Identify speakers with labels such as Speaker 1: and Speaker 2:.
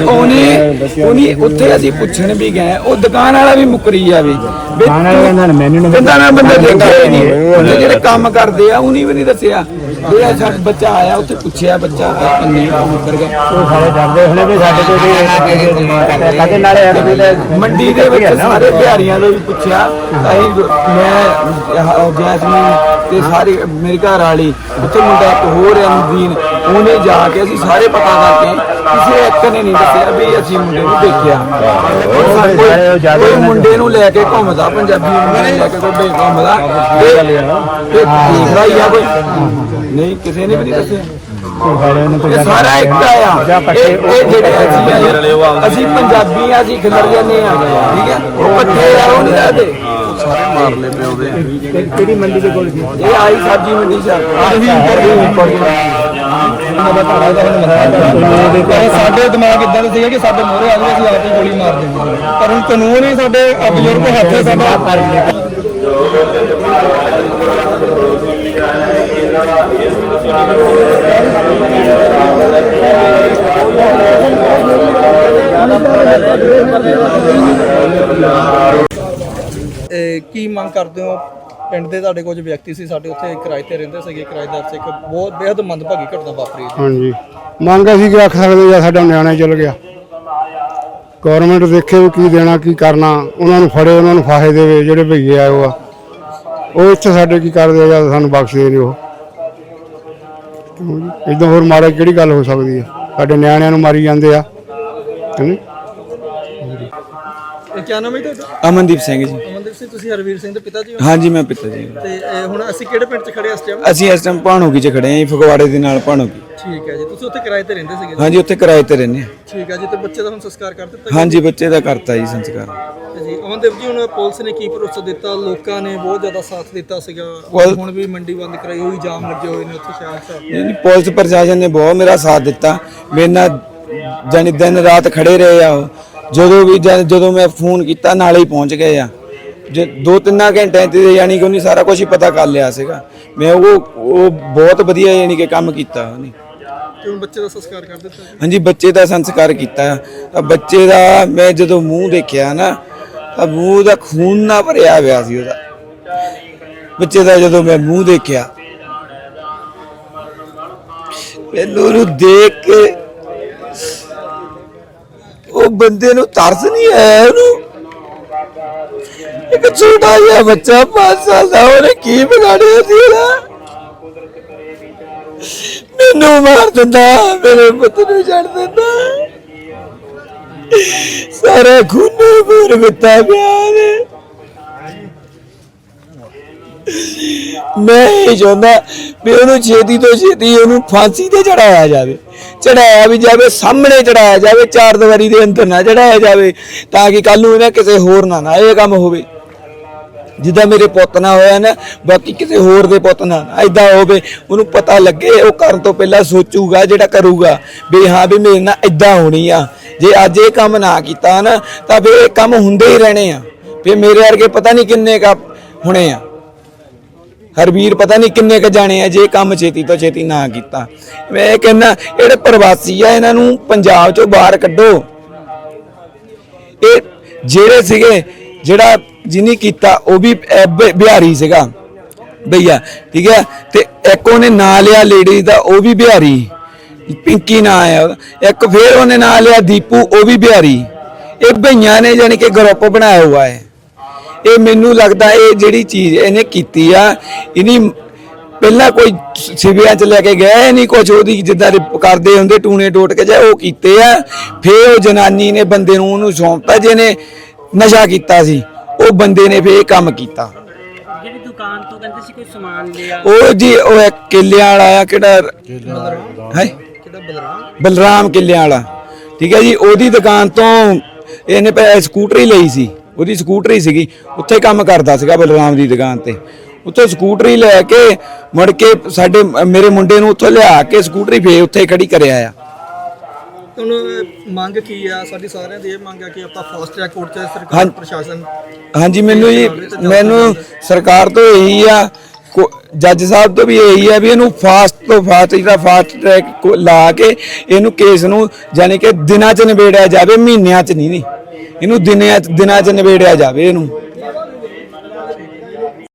Speaker 1: only ਉੱਥੇ ਅਸੀਂ ਪੁੱਛਣ ਵੀ ਗਏ ਉਹ ਦੁਕਾਨ ਵਾਲਾ ਵੀ ਮੁਕਰੀ ਜਾਵੇ ਵੀ
Speaker 2: ਦੁਕਾਨ ਵਾਲਾ ਕਹਿੰਦਾ ਮੈਨੂੰ ਨਹੀਂ
Speaker 1: ਕਹਿੰਦਾ ਨਾ ਬੰਦੇ ਦੇਖਿਆ ਹੀ ਨਹੀਂ। ਉਹਨੇ ਜਿਹੜੇ ਕੰਮ ਕਰਦੇ ਆ ਉਹਨੇ ਵੀ ਨਹੀਂ ਦੱਸਿਆ। ਇਹ ਸਾਡਾ ਬੱਚਾ ਆਇਆ ਉੱਥੇ ਪੁੱਛਿਆ ਬੱਚਾ ਕਿੰਨੇ ਮੁਕਰ ਗਿਆ
Speaker 2: ਉਹ ਸਾਰੇ ਡਰਦੇ ਹਲੇ ਵੀ ਸਾਡੇ ਕੋਲ ਵੀ ਕਦੇ ਨਾਲੇ ਇੱਕ ਵੀ ਤੇ
Speaker 1: ਮੰਡੀ ਦੇ ਵਿੱਚ ਸਾਰੇ ਬਿਹਾਰੀਆਂ ਦਾ ਵੀ ਪੁੱਛਿਆ ਅਸੀਂ ਮੈਂ ਜੈਸਮੀਨ ਤੇ ਸਾਰੇ ਮੇਰੇ ਘਰ ਵਾਲੀ ਉੱਥੇ ਮੁੰਡਾ ਇੱਕ ਹੋਰ ਹੈ ਨਦੀਨ ਉਹਨੇ ਜਾ ਕੇ ਅਸੀਂ ਸਾਰੇ ਪਤਾ ਕਰਕੇ ਕਿਸੇ ਇੱਕ ਨੇ ਨਹੀਂ ਦੱਸਿਆ ਵੀ ਅਸੀਂ ਮੁੰਡੇ ਨੂੰ ਦੇਖਿਆ। ਕੋਈ- ਮੁੰਡੇ ਨੂੰ ਲੈ ਕੇ ਘੁੰਮਦਾ ਪੰਜਾਬੀ ਮੁੰਡੇ ਨੂੰ ਲੈ ਕੇ ਕੋਈ ਘੁੰਮਦਾ। ਤੇ ਦੇਖਦਾ ਹੀ ਆ ਕੋਈ। ਨਹੀਂ ਕਿਸੇ ਨੇ ਵੀ ਨਹੀਂ ਦੱਸਿਆ। ਇਹ ਸਾਰਾ ਇੱਕ ਆ। ਇਹ ਇਹ ਜਿਹੜੇ ਅਸੀਂ ਪੰਜਾਬੀ ਆ ਅਸੀਂ ਖਿਲਰ ਜਾਂਦੇ ਆ। ਠੀਕ ਹੈ? ਉਹ ਪੱਠੇ ਆ ਉਹ ਨਹੀਂ ਸਾਰੇ ਮਾਰ ਲੈ ਪਿਓ ਦੇ
Speaker 2: ਕਿਹੜੀ ਮੰਡੀ ਦੇ ਕੋਲ ਸੀ
Speaker 1: ਇਹ ਆਈ ਸਬਜ਼ੀ ਮੰਡੀ ਚ
Speaker 3: ਸਾਡੇ ਦਿਮਾਗ ਇਦਾਂ ਦਾ ਸੀਗਾ ਕਿ ਸਾਡੇ ਮੋਹਰੇ ਆ ਗਏ ਅਸੀਂ ਆਪ ਹੀ ਗੋਲੀ ਮਾਰ ਦਿੰਦੇ ਪਰ ਹੁਣ ਕਾਨੂੰਨ ਹੀ ਸਾਡੇ ਬਜ਼ੁਰਗ ਹੱਥ ਸਾਡਾ। ਕੀ ਮੰਗ ਕਰਦੇ ਹੋ? ਪਿੰਡ ਦੇ ਤੁਹਾਡੇ ਕੁਝ ਵਿਅਕਤੀ ਸੀ ਸਾਡੇ ਉੱਥੇ ਕਿਰਾਏ ਤੇ ਰਹਿੰਦੇ ਸੀਗੇ ਕਿਰਾਏਦਾਰ ਸੀ ਇੱਕ ਬਹੁਤ ਬੇहद ਮੰਦਭਾਗੀ ਘਟਨਾ ਵਾਪਰੀ
Speaker 4: ਹਾਂਜੀ। ਮੰਗ ਅਸੀਂ ਕੀ ਆਖ ਸਕਦੇ ਜਾਂ ਸਾਡਾ ਨਿਆਣਾ ਚਲ ਗਿਆ। ਗਵਰਨਮੈਂਟ ਦੇਖੇ ਵੀ ਕੀ ਦੇਣਾ ਕੀ ਕਰਨਾ ਉਹਨਾਂ ਨੂੰ ਫੜੇ ਉਹਨਾਂ ਨੂੰ ਫਾਹੇ ਦੇਵੇ ਜਿਹੜੇ ਭਈਏ ਆਏ ਉਹ ਆ। ਉਹ ਇੱਥੇ ਸਾਡੇ ਕੀ ਕਰਦੇ ਜਾਂ ਸਾਨੂੰ ਬਖਸ਼ਦੇ ਨਹੀਂ ਉਹ। ਇਦਾਂ ਹੋਰ ਮਾੜਾ ਕਿਹੜੀ ਗੱਲ ਹੋ ਸਕਦੀ ਆ? ਸਾਡੇ ਨਿਆਣਿਆਂ ਨੂੰ ਮਾਰੀ ਜਾਂਦੇ ਆ। ਹੈਨੀ
Speaker 3: ਇਹ ਕੀ ਨਾਮ ਹੈ ਤੁਹਾਡਾ?
Speaker 1: ਅਮਨਦੀਪ ਸਿੰਘ ਜੀ।
Speaker 3: ਸਿੰਘ ਤੁਸੀਂ ਹਰਵੀਰ ਸਿੰਘ ਦੇ ਪਿਤਾ ਜੀ ਹੋ?
Speaker 1: ਹਾਂਜੀ ਮੈਂ ਪਿੱਤਾ ਜੀ।
Speaker 3: ਤੇ ਹੁਣ ਅਸੀਂ ਕਿਹੜੇ ਪਿੰਡ 'ਚ ਖੜੇ ਹਾਂ ਇਸ ਟਾਈਮ
Speaker 1: ਅਸੀਂ ਇਸ ਟਾਈਮ ਭਾਣੋਗੀ ਚ ਖੜੇ ਆਂ ਜੀ ਫਗਵਾੜੇ ਦੇ ਨਾਲ ਭਾਣੋਗੀ
Speaker 3: ਠੀਕ ਹੈ ਜੀ ਤੁਸੀਂ ਉੱਥੇ ਕਿਰਾਏ ਤੇ ਰਹਿੰਦੇ ਸੀਗੇ
Speaker 1: ਹਾਂਜੀ ਉੱਥੇ ਕਿਰਾਏ ਤੇ ਰਹਿੰਦੇ ਆ
Speaker 3: ਠੀਕ ਹੈ ਜੀ ਤੇ ਬੱਚੇ ਦਾ ਹੁਣ ਸੰਸਕਾਰ ਕਰ ਦਿੱਤਾ
Speaker 1: ਹਾਂਜੀ ਬੱਚੇ ਦਾ ਕਰਤਾ ਜੀ ਸੰਸਕਾਰ।
Speaker 3: ਗਿਆ ਜੀ ਅਮਨਦੀਪ ਜੀ ਹੁਣ ਪੁਲਿਸ ਨੇ ਕੀ ਭਰੋਸਾ ਦਿੱਤਾ? ਲੋਕਾਂ ਨੇ ਬਹੁਤ ਜ਼ਿਆਦਾ ਸਾਥ ਦਿੱਤਾ ਸੀਗਾ।
Speaker 1: ਪੁਲ-
Speaker 3: ਹੁਣ ਵੀ ਮੰਡੀ ਬੰਦ ਕਰਾਈ ਹੋਈ ਜਾਮ ਲੱਗੇ ਹੋਏ ਨੇ ਉੱਥੇ ਸ਼ਾਮ
Speaker 1: ਨਹੀਂ, ਨਹੀਂ, ਪੁਲਿਸ ਪ੍ਰਸ਼ਾਸਨ ਨੇ ਬਹੁਤ ਮੇਰਾ ਸਾਥ ਦਿੱਤਾ। ਮੇਰੇ ਨਾਲ ਜਾਨੀ ਦਿਨ ਰਾਤ ਖੜੇ ਰਹੇ ਆ ਉਹ। ਜਦੋਂ ਵੀ ਜਦ- ਜਦੋਂ ਮੈਂ ਫੋਨ ਕੀਤਾ ਨਾਲੇ ਹੀ ਪਹੁੰਚ ਗਏ ਆ। ਜੇ ਦੋ ਤਿੰਨਾਂ ਘੰਟਿਆਂ ਤੇ ਯਾਨੀ ਕਿ ਉਹਨੇ ਸਾਰਾ ਕੁਝ ਹੀ ਪਤਾ ਕਰ ਲਿਆ ਸੀਗਾ। ਮੈਂ ਉਹ ਉਹ ਬਹੁਤ ਵਧੀਆ ਯਾਨੀ ਕਿ ਕੰਮ ਕੀਤਾ ਉਹਨੇ।
Speaker 3: ਤੇ ਹੁਣ ਬੱਚੇ ਦਾ ਸੰਸਕਾਰ ਕਰ ਦਿੱਤਾ
Speaker 1: ਹਾਂਜੀ ਬੱਚੇ ਦਾ ਸੰਸਕਾਰ ਕੀਤਾ। ਤਾਂ ਬੱਚੇ ਦਾ ਮੈਂ ਜਦੋਂ ਮੂੰਹ ਦੇਖਿਆ ਨਾ ਤਾਂ ਮੂੰਹ ਦਾ ਖੂਨ ਨਾ ਭਰਿਆ ਹੋਇਆ ਸੀ ਉਹਦਾ। ਬੱਚੇ ਦਾ ਜਦੋਂ ਮੈਂ ਮੂੰਹ ਦੇਖਿਆ ਮੈਨੂੰ ਉਹਨੂੰ ਦੇਖ ਕੇ ਉਹ ਬੰਦੇ ਨੂੰ ਤਰਸ ਨਹੀਂ ਆਇਆ ਉਹਨੂੰ। ਇੱਕ ਛੋਟਾ ਜਿਹਾ ਬੱਚਾ 5 ਸਾਲ ਦਾ, ਉਹਨੇ ਕੀ ਵਿਗਾੜਿਆ ਸੀ ਉਹਦਾ ਮੈਨੂੰ ਮਾਰ ਦਿੰਦਾ, ਮੇਰੇ ਪੁੱਤ ਨੂੰ ਛੱਡ ਦਿੰਦਾ। ਸਾਰਾ ਖੂਨ ਪੂਰ ਮਿੱਤਾ ਪਿਆ ਮੈਂ ਇਹ ਚਾਹੁੰਦਾ ਵੀ ਉਹਨੂੰ ਛੇਤੀ ਤੋਂ ਛੇਤੀ ਉਹਨੂੰ ਫਾਂਸੀ ਤੇ ਚੜਾਇਆ ਜਾਵੇ। ਚੜਾਇਆ ਵੀ ਜਾਵੇ, ਸਾਹਮਣੇ ਚੜਾਇਆ ਜਾਵੇ, ਚਾਰ ਦੀਵਾਰੀ ਦੇ ਅੰਦਰ ਨਾ ਚੜਾਇਆ ਜਾਵੇ, ਤਾਂ ਕਿ ਕੱਲ ਨੂੰ ਇਹਨਾਂ ਕਿਸੇ ਹੋਰ ਨਾਲ ਨਾ ਇਹ ਕੰਮ ਹੋਵੇ। ਜਿੱਦਾਂ ਮੇਰੇ ਪੁੱਤ ਨਾਲ ਹੋਇਆ ਨਾ, ਬਾਕੀ ਕਿਸੇ ਹੋਰ ਦੇ ਪੁੱਤ ਨਾਲ ਐਦਾਂ ਹੋਵੇ, ਉਹਨੂੰ ਪਤਾ ਲੱਗੇ, ਉਹ ਕਰਨ ਤੋਂ ਪਹਿਲਾਂ ਸੋਚੂਗਾ ਜਿਹੜਾ ਕਰੂਗਾ, ਵੀ ਹਾਂ, ਵੀ ਮੇਰੇ ਨਾਲ ਐਦਾਂ ਹੋਣੀ ਆ। ਜੇ ਅੱਜ ਇਹ ਕੰਮ ਨਾ ਕੀਤਾ ਨਾ, ਤਾਂ ਫਿਰ ਇਹ ਕੰਮ ਹੁੰਦੇ ਹੀ ਰਹਿਣੇ ਆ। ਫਿਰ ਮੇਰੇ ਵਰਗੇ ਪਤਾ ਨਹੀਂ ਕਿੰਨੇ ਕਾ ਹੋਣੇ ਆ। ਹਰਵੀਰ ਪਤਾ ਨਹੀਂ ਕਿੰਨੇ ਕ ਜਾਣੇ ਆ ਜੇ ਇਹ ਕੰਮ ਛੇਤੀ ਤੋਂ ਛੇਤੀ ਨਾ ਕੀਤਾ। ਮੈਂ ਇਹ ਕਹਿੰਦਾ, ਜਿਹੜੇ ਪ੍ਰਵਾਸੀ ਆ, ਇਹਨਾਂ ਨੂੰ ਪੰਜਾਬ ਚੋਂ ਬਾਹਰ ਕੱਢੋ। ਇਹ ਜਿਹੜੇ ਸੀਗੇ, ਜਿਹੜਾ ਜਿਹਨੇ ਕੀਤਾ ਉਹ ਵੀ ਅਹ, ਬਿਹਾਰੀ ਸੀਗਾ ਭਈਆ ਠੀਕ ਹੈ ਤੇ ਇੱਕ ਉਹਨੇ ਨਾਂ ਲਿਆ ਲੇਡੀ ਦਾ ਉਹ ਵੀ ਬਿਹਾਰੀ ਪਿੰਕੀ ਨਾਂ ਆਇਆ ਇੱਕ ਫੇਰ ਉਹਨੇ ਨਾਂ ਲਿਆ ਦੀਪੂ ਉਹ ਵੀ ਬਿਹਾਰੀ ਇਹ ਭਈਆਂ ਨੇ ਜਾਨੀ ਕਿ ਗਰੁੱਪ ਬਣਾਇਆ ਹੋਇਆ ਹੈ ਇਹ ਮੈਨੂੰ ਲੱਗਦਾ ਇਹ ਜਿਹੜੀ ਚੀਜ਼ ਇਹਨੇ ਕੀਤੀ ਆ ਇਨੀ ਪਹਿਲਾਂ ਕੋਈ ਸਿਵਿਆਂ ਚ ਲੈ ਕੇ ਗਏ ਨਹੀਂ ਕੁਝ ਉਹਦੀ ਜਿੱਦਾਂ ਦੇ ਕਰਦੇ ਹੁੰਦੇ ਟੂਣੇ ਟੋਟ ਕੇ ਜਾ ਉਹ ਕੀਤੇ ਆ ਫੇਰ ਉਹ ਜਨਾਨੀ ਨੇ ਬੰਦੇ ਨੂੰ ਉਹਨੂੰ ਸੌਂਪਤਾ ਜਿਹਨੇ ਨਸ਼ਾ ਕੀਤਾ ਸੀ ਉਹ ਬੰਦੇ ਨੇ ਫੇਰ ਇਹ ਕੰਮ ਕੀਤਾ।
Speaker 5: ਜਿਹੜੀ ਦੁਕਾਨ ਤੋਂ ਕਹਿੰਦੇ ਸੀ ਕੋਈ ਸਮਾਨ ਲਿਆ।
Speaker 1: ਉਹ ਜੀ ਉਹ ਇੱਕ ਕਿੱਲਿਆਂ ਵਾਲਾ ਆ ਕਿਹੜਾ ਹੈ?
Speaker 3: ਕਿਹੜਾ ਬਲਰਾਮ?
Speaker 1: ਬਲਰਾਮ ਕਿੱਲਿਆਂ ਵਾਲਾ। ਠੀਕ ਹੈ ਜੀ ਉਹਦੀ ਦੁਕਾਨ ਤੋਂ ਇਹਨੇ ਪੈ- ਸਕੂਟਰੀ ਲਈ ਸੀ। ਉਹਦੀ ਸਕੂਟਰੀ ਸੀਗੀ। ਉੱਥੇ ਕੰਮ ਕਰਦਾ ਸੀਗਾ ਬਲਰਾਮ ਦੀ ਦੁਕਾਨ ਤੇ। ਉੱਥੇ ਸਕੂਟਰੀ ਲੈ ਕੇ ਮੁੜ ਕੇ ਸਾਡੇ ਮੇਰੇ ਮੁੰਡੇ ਨੂੰ ਉੱਥੋਂ ਲਿਆ ਕੇ ਸਕੂਟਰੀ ਫੇਰ ਉੱਥੇ ਖੜੀ ਕਰਿਆ ਆ।
Speaker 3: ਹੁਣ ਮੰਗ ਕੀ ਆ? ਸਾਡੀ ਸਾਰਿਆਂ ਦੀ ਇਹ ਮੰਗ ਆ ਕਿ ਆਪਾਂ ਫਾਸਟ ਟਰੈਕ ਕੋਰਟ ਚ ਸਰਕਾਰ। ਪ੍ਰਸ਼ਾਸਨ
Speaker 1: ਹਾਂਜੀ ਮੈਨੂੰ ਜੀ ਮੈਨੂੰ ਸਰਕਾਰ ਤੋਂ ਇਹੀ ਆ ਜੱਜ ਸਾਹਿਬ ਤੋਂ ਵੀ ਇਹੀ ਹੈ ਵੀ ਇਹਨੂੰ ਫਾਸਟ ਤੋਂ ਫਾਸਟ ਜਿਹੜਾ ਫਾਸਟ ਟਰੈਕ ਲਾ ਕੇ ਇਹਨੂੰ ਕੇਸ ਨੂੰ ਯਾਨੀ ਕਿ ਦਿਨਾਂ 'ਚ ਨਿਬੇੜਿਆ ਜਾਵੇ ਮਹੀਨਿਆਂ 'ਚ ਨਹੀਂ ਨਹੀਂ। ਇਹਨੂੰ ਦਿਨਾਂ 'ਚ ਦਿਨਾਂ 'ਚ ਨਿਬੇੜਿਆ ਜਾਵੇ ਇਹਨੂੰ।